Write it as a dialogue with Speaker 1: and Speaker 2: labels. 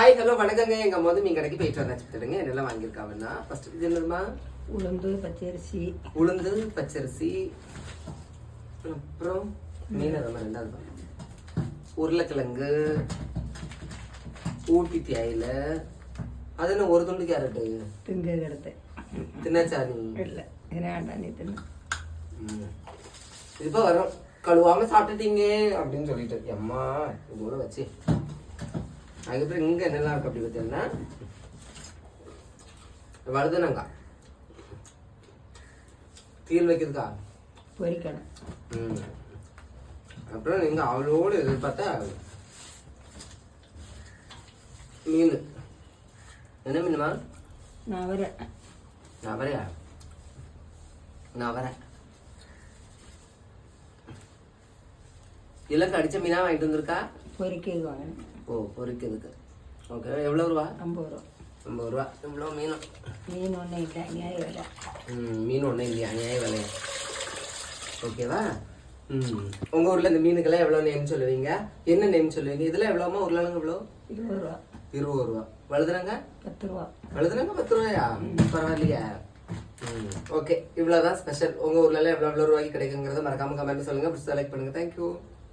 Speaker 1: Hi hello வணக்கங்க. எங்க அம்மா வந்து மீன் கடைக்கு போயிட்டு வந்தாச்சு பார்த்துடுங்க என்னெல்லாம் வாங்கியிருக்காங்கன்னா ஃபர்ஸ்ட் இது என்னதுமா
Speaker 2: உளுந்து பச்சரிசி.
Speaker 1: உளுந்து பச்சரிசி அப்புறம் மீன் நம்ம ரெண்டாவது. உருளைக்கிழங்கு ஊட்டி தேயில அது என்ன ஒரு துண்டு கேரட்டு
Speaker 2: திங்க கிடத்து
Speaker 1: தின்னாச்சா நீ
Speaker 2: இல்லை. வேண்டாம் நீ தின்னு.
Speaker 1: இப்போ வரும் கழுவாம சாப்பிட்டுட்டீங்க. அப்படின்னு சொல்லிட்டு. அம்மா இதோட வச்சு. அதுக்கப்புறம் இங்க என்னெல்லாம் இருக்கு அப்படி பார்த்தீங்கன்னா வழுதுனங்கா தீல் வைக்கிறதுக்கா?
Speaker 2: பொரிக்கணும்.
Speaker 1: ம். அப்புறம் நீங்க அவளோடு எதிர்பார்த்தா மீன். என்ன மீனுமா?
Speaker 2: நான் வரேன்
Speaker 1: நவரையா? நவரை. இலக்கு அடிச்ச மீனா வாங்கிட்டு வந்திருக்கா?
Speaker 2: பொரிக்கிறது வாங்கணும்
Speaker 1: ஓ பொரிக்கிறதுக்கு ஓகே எவ்வளோ ரூபா?
Speaker 2: ஐம்பது ரூபா.
Speaker 1: ஐம்பது ரூபா. இவ்வளோ மீனும்
Speaker 2: மீன் ஒன்றும் இல்லை நியாய விலை.
Speaker 1: ம் மீன் ஒன்றும் இல்லையா நியாய விலையா ஓகேவா ம் உங்கள் ஊரில் இந்த மீனுக்கெல்லாம் எவ்வளோ நேம் சொல்லுவீங்க? என்ன நேம் சொல்லுவீங்க? இதில் எவ்வளோமா உருளைங்க எவ்வளோ
Speaker 2: இருபது ரூபா.
Speaker 1: இருபது ரூபா. வழுதுறாங்க
Speaker 2: பத்து ரூபா.
Speaker 1: வழுதுறாங்க பத்து ரூபாயா? பரவாயில்லையா. ம் ஓகே இவ்வளோதான் ஸ்பெஷல் உங்கள் ஊர்லலாம் எவ்வளோ எவ்வளோ ரூபாய்க்கு கிடைக்குங்கிறத மறக்காம கமெண்ட் சொல்லுங்கள் செலக்ட் பண்ணுங்கள் தேங்க்யூ